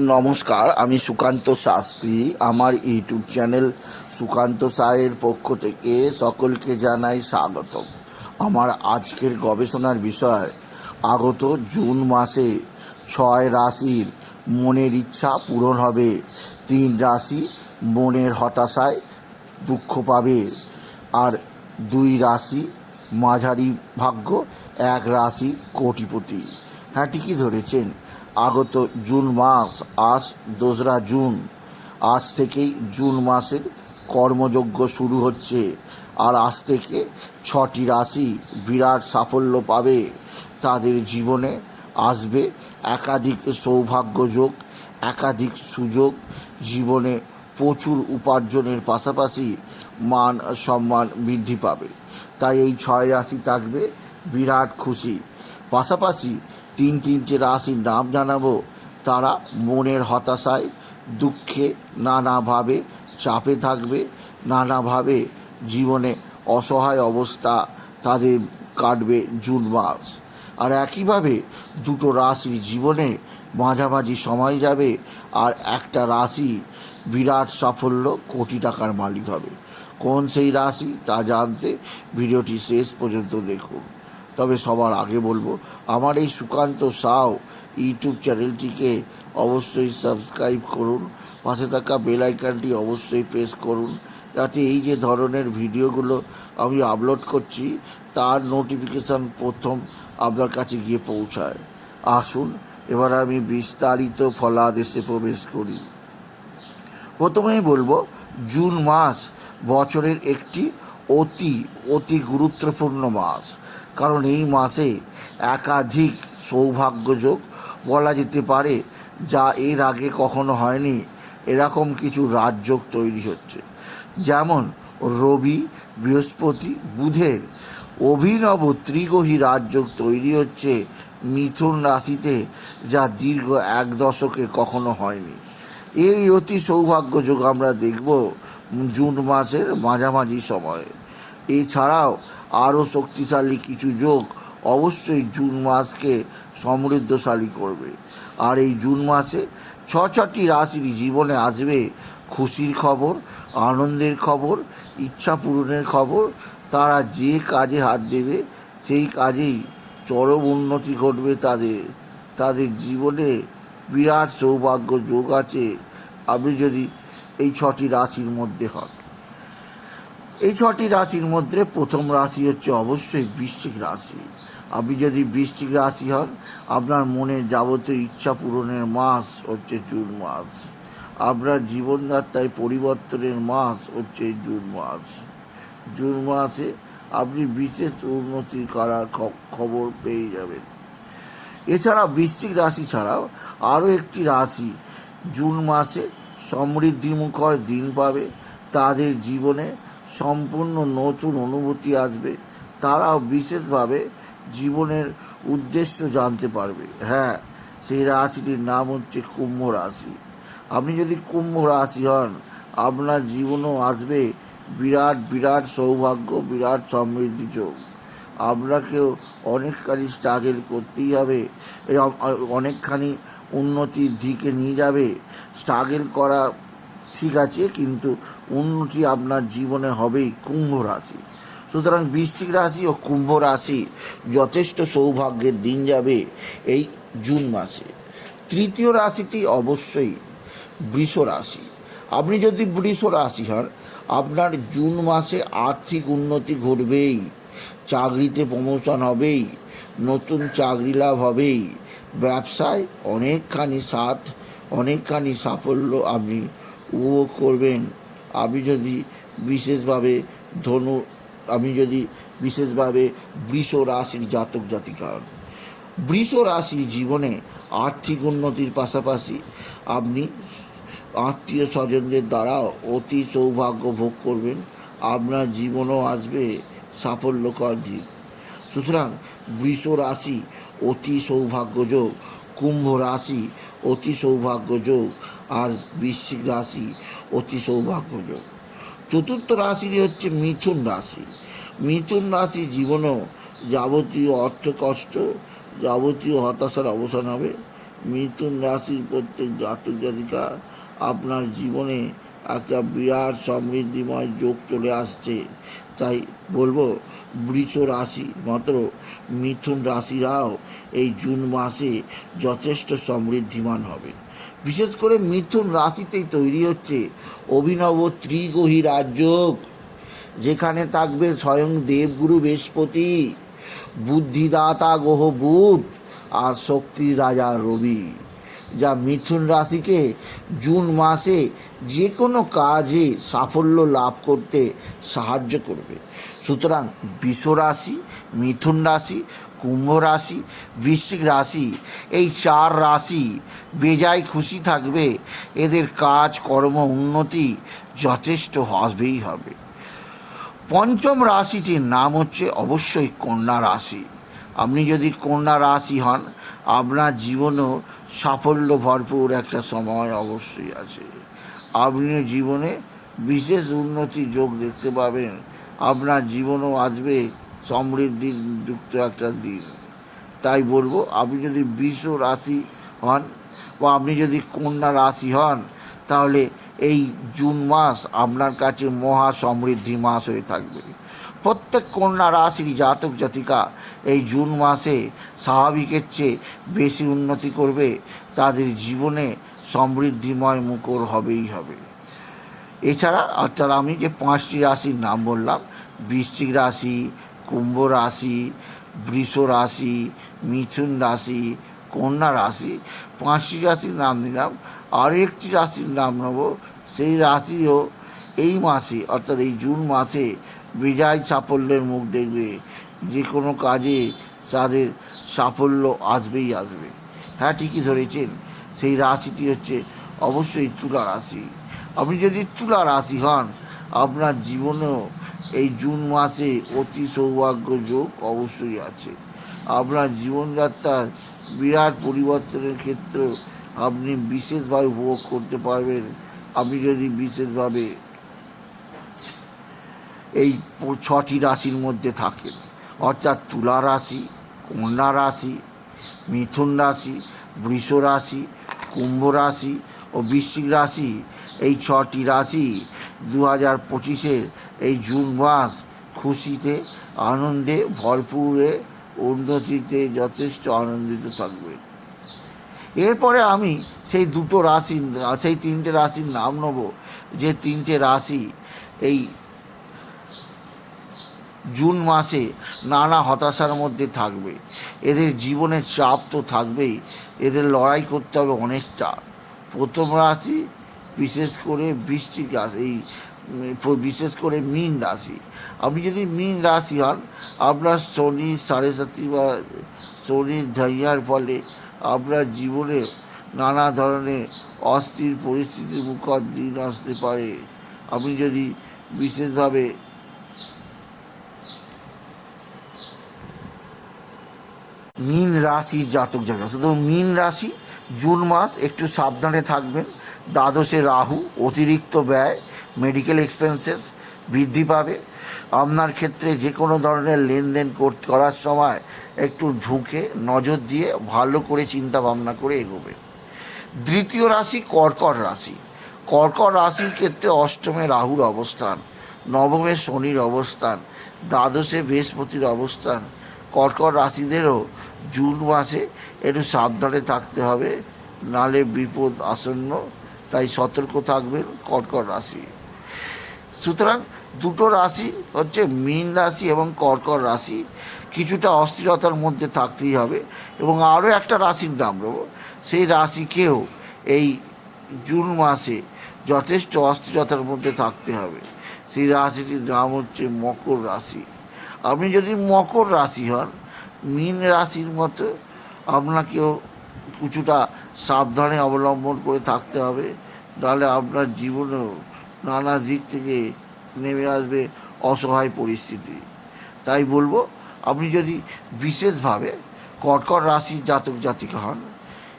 নমস্কার, আমি সুকান্ত শাস্ত্রী। আমার ইউটিউব চ্যানেল সুকান্ত সায়ের পক্ষ থেকে সকলকে জানাই স্বাগত আমার আজকের গবেষণার বিষয়, আগত জুন মাসে ছয় রাশির মনের ইচ্ছা পূরণ হবে। তিন রাশি মনের হতাশায় দুঃখ পাবে। আর দুই রাশি মাঝারি ভাগ্য, এক রাশি কোটিপতি। হ্যাঁ ঠিকই ধরেছেন। আগত জুন মাস, আজ দোসরা জুন। আজ থেকেই জুন মাসের কর্মযজ্ঞ শুরু হচ্ছে। আর আজ থেকে ছটি রাশি বিরাট সাফল্য পাবে। তাদের জীবনে আসবে একাধিক সৌভাগ্য যোগ, একাধিক সুযোগ। জীবনে প্রচুর উপার্জনের পাশাপাশি মান সম্মান বৃদ্ধি পাবে। তাই এই ছয় রাশি থাকবে বিরাট খুশি। পাশাপাশি তিন তিনটে রাশির নাম জানাব। তারা মনের হতাশায়, দুঃখে নানাভাবে চাপে থাকবে, নানাভাবে জীবনে অসহায় অবস্থা তাদের কাটবে জুন মাস। আর একইভাবে দুটো রাশির জীবনে মাঝামাঝি সময় যাবে আর একটা রাশি বিরাট সাফল্য কোটি টাকার মালিক হবে। কোন সেই রাশি তা জানতে ভিডিওটি শেষ পর্যন্ত দেখুন। তবে সবার আগে বলব, আমার এই সুকান্ত সাও ইউটিউব চ্যানেলটিকে অবশ্যই সাবস্ক্রাইব করুন, পাশে থাকা বেল আইকনটি অবশ্যই প্রেস করুন, যাতে এই যে ধরনের ভিডিওগুলো আমি আপলোড করছি, তার নোটিফিকেশান প্রথম আপনার কাছে গিয়ে পৌঁছায়। আসুন, এবার আমি বিস্তারিত ফলাদেশে প্রবেশ করি। প্রথমেই বলব, জুন মাস বছরের একটি অতি অতি গুরুত্বপূর্ণ মাস। কারণ এই মাসে একাধিক সৌভাগ্যযোগ বলা যেতে পারে যা এর আগে কখনো হয়নি। এরকম কিছু রাজযোগ তৈরি হচ্ছে। যেমন রবি, বৃহস্পতি, বুধের অভিনব ত্রিগহী রাজযোগ তৈরি হচ্ছে মিথুন রাশিতে যা দীর্ঘ এক দশকে কখনো হয়নি। এই অতি সৌভাগ্যযোগ আমরা দেখব জুন মাসের মাঝামাঝি সময়ে। এছাড়াও আরও শক্তিশালী কিছু যোগ অবশ্যই জুন মাসকে সমৃদ্ধশালী করবে। আর এই জুন মাসে ছ ছটি রাশির জীবনে আসবে খুশির খবর, আনন্দের খবর, ইচ্ছা পূরণের খবর। তারা যে কাজে হাত দেবে, সেই কাজেই চরম উন্নতি ঘটবে তাদের। তাদের জীবনে বিরাট সৌভাগ্য যোগ আছে। আপনি যদি এই ছটি রাশির মধ্যে হন। এই ছটি রাশির মধ্যে প্রথম রাশি হচ্ছে অবশ্যই বৃশ্চিক রাশি। আপনি যদি বৃশ্চিক রাশি হন, আপনার মনের যাবতীয় ইচ্ছা পূরণের মাস হচ্ছে জুন মাস। আপনার জীবনযাত্রায় পরিবর্তনের মাস হচ্ছে জুন মাস। জুন মাসে আপনি বিশেষ উন্নতি করার খবর পেয়ে যাবেন। এছাড়া বৃশ্চিক রাশি ছাড়াও আরও একটি রাশি জুন মাসে সমৃদ্ধিমুখর দিন পাবে। তাদের জীবনে সম্পূর্ণ নতুন অনুভূতি আসবে। তারাও বিশেষভাবে জীবনের উদ্দেশ্য জানতে পারবে। হ্যাঁ সেই রাশিটির নাম হচ্ছে কুম্ভ রাশি। আপনি যদি কুম্ভ রাশি হন, আপনার জীবনও আসবে বিরাট বিরাট সৌভাগ্য, বিরাট সমৃদ্ধি যোগ। আপনাকেও অনেকখানি স্ট্রাগেল করতেই হবে অনেকখানি উন্নতির দিকে নিয়ে যাবে। স্ট্রাগেল করা ঠিক আছে, কিন্তু উন্নতি আপনার জীবনে হবেই কুম্ভ রাশি। সুতরাং বৃশ্চিক রাশি ও কুম্ভ রাশি যথেষ্ট সৌভাগ্যের দিন যাবে এই জুন মাসে। তৃতীয় রাশিটি অবশ্যই বৃষ রাশি। আপনি যদি বৃষ রাশি হন, আপনার জুন মাসে আর্থিক উন্নতি ঘটবেই, চাকরিতে প্রমোশন হবেই, নতুন চাকরি লাভ হবেই, ব্যবসায় অনেকখানি সাথ অনেকখানি সাফল্য আপনি উপভোগ করবেন। আমি যদি বিশেষভাবে ধনু, আমি যদি বিশেষভাবে বৃষ রাশির জাতক জাতিকা বৃষ রাশির জীবনে আর্থিক উন্নতির পাশাপাশি আপনি আত্মীয় স্বজনদের দ্বারা অতি সৌভাগ্য ভোগ করবেন। আপনার জীবনও আসবে সাফল্যকর দিন সুতরাং বৃষ রাশি অতি সৌভাগ্যযোগ কুম্ভ রাশি অতি সৌভাগ্যযোগ আর বৃশ্চিক রাশি অতি সৌভাগ্যযোগ চতুর্থ রাশিটি হচ্ছে মিথুন রাশি। মিথুন রাশি জীবনও যাবতীয় অর্থ কষ্ট যাবতীয় হতাশার অবসান হবে। মিথুন রাশির প্রত্যেক জাতক জাতিকা আপনার জীবনে একটা বিরাট সমৃদ্ধিময় যোগ চলে আসছে। তাই বলব, বৃষ রাশি মাত্র মিথুন রাশিরাও এই জুন মাসে যথেষ্ট সমৃদ্ধিমান হবে। বিশেষ করে মিথুন রাশিতেই তৈরি হচ্ছে অভিনব ত্রিগ্রহী রাজযোগ, যেখানে থাকবে স্বয়ং দেবগুরু বৃহস্পতি, বুদ্ধিদাতা গ্রহ বুধ আর শক্তির রাজা রবি, যা মিথুন রাশিকে জুন মাসে যে কোনো কাজে সাফল্য লাভ করতে সাহায্য করবে। সুতরাং বিষ রাশি মিথুন রাশি কুম্ভ রাশি, বৃশ্চিক রাশি, এই চার রাশি বেজায় খুশি থাকবে। এদের কাজ, কর্ম, উন্নতি যথেষ্ট হবেই হবে। পঞ্চম রাশিটির নাম হচ্ছে অবশ্যই কন্যা রাশি। আপনি যদি কন্যা রাশি হন, আপনার জীবনেও সাফল্য ভরপুর একটা সময় অবশ্যই আছে। আপনি জীবনে বিশেষ উন্নতি যোগ দেখতে পাবেন। আপনার জীবনও আসবে সমৃদ্ধির যুক্ত একটা দিন। তাই বলব, আপনি যদি বিষ রাশি হন বা আপনি যদি কন্যা রাশি হন, তাহলে এই জুন মাস আপনার কাছে মহা সমৃদ্ধি মাস হয়ে থাকবে। প্রত্যেক কন্যা রাশির জাতক জাতিকা এই জুন মাসে স্বাভাবিকের চেয়ে বেশি উন্নতি করবে, তাদের জীবনে সমৃদ্ধিময় মুখর হবেই হবে। এছাড়া, অর্থাৎ আমি যে পাঁচটি রাশির নাম বললাম, বৃশ্চিক রাশি কুম্ভ রাশি, বৃষ রাশি, মিথুন রাশি, কন্যা রাশি, পাঁচটি রাশির নাম দিলাম। আর একটি রাশির নাম নেব, সেই রাশিও এই মাসে, অর্থাৎ এই জুন মাসে বিজয় সাফল্যের মুখ দেখবে। যে কোনো কাজে তাদের সাফল্য আসবেই আসবে। হ্যাঁ ঠিকই ধরেছেন। সেই রাশিটি হচ্ছে অবশ্যই তুলা রাশি। আপনি যদি তুলা রাশি হন, আপনার জীবনেও এই জুন মাসে অতি সৌভাগ্য যোগ অবশ্যই আছে। আপনার জীবনযাত্রার বিরাট পরিবর্তনের ক্ষেত্রে আপনি বিশেষভাবে উপভোগ করতে পারবেন। আপনি যদি বিশেষভাবে এই ছটি রাশির মধ্যে থাকেন, অর্থাৎ তুলা রাশি, কন্যা রাশি, মিথুন রাশি, বৃষ রাশি, কুম্ভ রাশি ও বৃশ্চিক রাশি, এই ছটি রাশি দু হাজার পঁচিশের এই জুন মাস খুশিতে, আনন্দে, ভরপুরে উন্নতিতে যথেষ্ট আনন্দিত থাকবে। এরপরে আমি সেই দুটো রাশি, সেই তিনটে রাশির নাম নেব। যে তিনটে রাশি এই জুন মাসে নানা হতাশার মধ্যে থাকবে। এদের জীবনের চাপ তো থাকবেই। এদের লড়াই করতে হবে অনেকটা। প্রথম রাশি, বিশেষ করে রাশি, এই বিশেষ করে মীন রাশি। আপনি যদি মীন রাশি হন, আপনার শনি সাড়ে সাতি বা শনির ধাইয়ার ফলে আপনার জীবনে নানা ধরনের অস্থির পরিস্থিতির মুখর দিন আসতে পারে। আপনি যদি বিশেষভাবে মীন রাশির জাতক জায়গা শুধু মীন রাশি, জুন মাস একটু সাবধানে থাকবেন। দ্বাদশে রাহু অতিরিক্ত ব্যয় মেডিকেল এক্সপেন্সেস বৃদ্ধি পাবে। আপনার ক্ষেত্রে যে কোনো ধরনের লেনদেন কর- করার সময় একটু ঝুঁকে, নজর দিয়ে ভালো করে চিন্তা ভাবনা করে এগোবে। দ্বিতীয় রাশি কর্কট রাশি। কর্কট রাশির ক্ষেত্রে অষ্টমে রাহুর অবস্থান, নবমে শনির অবস্থান, দ্বাদশে বৃহস্পতির অবস্থান। কর্কট রাশিদেরও জুন মাসে একটু সাবধানে থাকতে হবে, নালে বিপদ আসন্ন, তাই সতর্ক থাকবেন কর্কট রাশি। সুতরাং দুটো রাশি হচ্ছে মীন রাশি এবং কর্কর রাশি। কিছুটা অস্থিরতার মধ্যে থাকতেই হবে এবং আরও একটা রাশির নাম নেব। সেই রাশিকেও এই জুন মাসে যথেষ্ট অস্থিরতার মধ্যে থাকতে হবে। সেই রাশিটির নাম হচ্ছে মকর রাশি। আপনি যদি মকর রাশি হন, মীন রাশির মতো আপনাকেও কিছুটা সাবধানে অবলম্বন করে থাকতে হবে। নাহলে আপনার জীবনেও নানা দিক থেকে নেমে আসবে অসহায় পরিস্থিতি। তাই বলব, আপনি যদি বিশেষভাবে কর্কট রাশির জাতক জাতিকা হন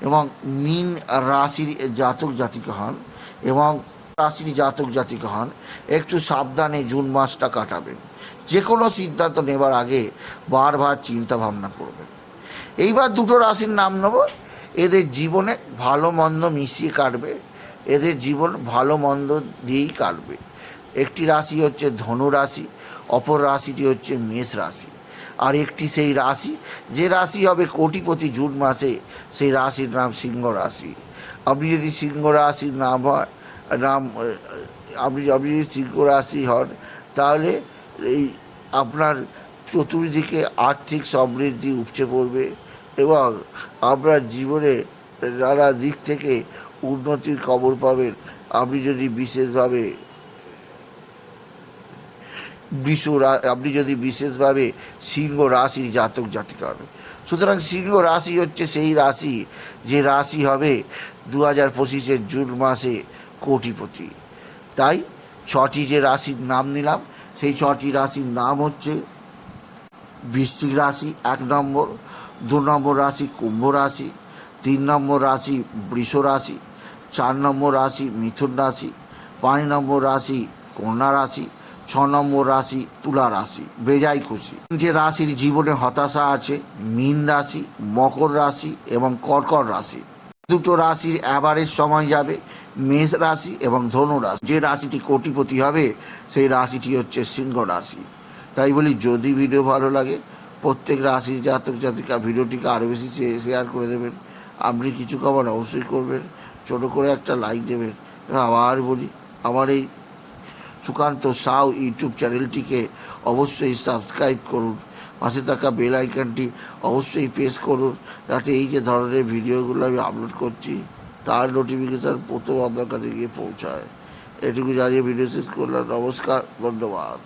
এবং মীন রাশির জাতক জাতিকা হন এবং রাশির জাতক জাতিকা হন, একটু সাবধানে জুন মাসটা কাটাবেন। যে কোনো সিদ্ধান্ত নেবার আগে বারবার চিন্তা ভাবনা করবেন। এইবার দুটো রাশির নাম নেব। এদের জীবনে ভালো মন্দ মিশিয়ে কাটবে। এদের জীবন ভালো মন্দ দিয়েই কাটবে। একটি রাশি হচ্ছে ধনু রাশি, অপর রাশিটি হচ্ছে মেষ রাশি। আর একটি সেই রাশি, যে রাশি হবে কোটিপতি জুন মাসে, সেই রাশির নাম সিংহ রাশি। আপনি যদি সিংহ রাশির নাম হয়, নাম, আপনি আপনি যদি সিংহ রাশি হন, তাহলে এই আপনার চতুর্দিকে আর্থিক সমৃদ্ধি উপচে পড়বে এবং আপনার জীবনে নানা দিক থেকে উন্নতির খবর পাবেন। আপনি যদি বিশেষভাবে বিশ্ব আপনি যদি বিশেষভাবে সিংহ রাশির জাতক জাতিকা হবে সুতরাং সিংহ রাশি হচ্ছে সেই রাশি যে রাশি হবে দু হাজার পঁচিশের জুন মাসে কোটিপতি। তাই ছটি যে রাশির নাম নিলাম, সেই ছটি রাশির নাম হচ্ছে বৃশ্চিক রাশি এক নম্বর, দু নম্বর রাশি কুম্ভ রাশি তিন নম্বর রাশি বৃষ রাশি, চার নম্বর রাশি মিথুন রাশি, পাঁচ নম্বর রাশি কন্যা রাশি, ছ নম্বর রাশি তুলা রাশি। বেজাই খুশি। যে রাশির জীবনে হতাশা আছে, মীন রাশি, মকর রাশি এবং কর্কট রাশি। দুটো রাশির অ্যাভারেজ সময় যাবে, মেষ রাশি এবং ধনু রাশি। যে রাশিটি কোটিপতি হবে, সেই রাশিটি হচ্ছে সিংহ রাশি। তাই বলি, যদি ভিডিও ভালো লাগে, প্রত্যেক রাশির জাতক জাতিকা ভিডিওটিকে আরও বেশি শেয়ার করে দেবেন। আপনি কিছু খাবার অবশ্যই করবেন, ছোটো করে একটা লাইক দেবেন। আবার বলি, আমার এই সুকান্ত সাউ ইউটিউব চ্যানেলটিকে অবশ্যই সাবস্ক্রাইব করুন। পাশে থাকা বেল আইকনটি অবশ্যই প্রেস করুন, যাতে এই যে ধরনের ভিডিওগুলো আমি আপলোড করছি, তার নোটিফিকেশান প্রথম আপনার কাছে গিয়ে পৌঁছায়। এটুকু জানিয়ে ভিডিও শেষ করলাম। নমস্কার, ধন্যবাদ।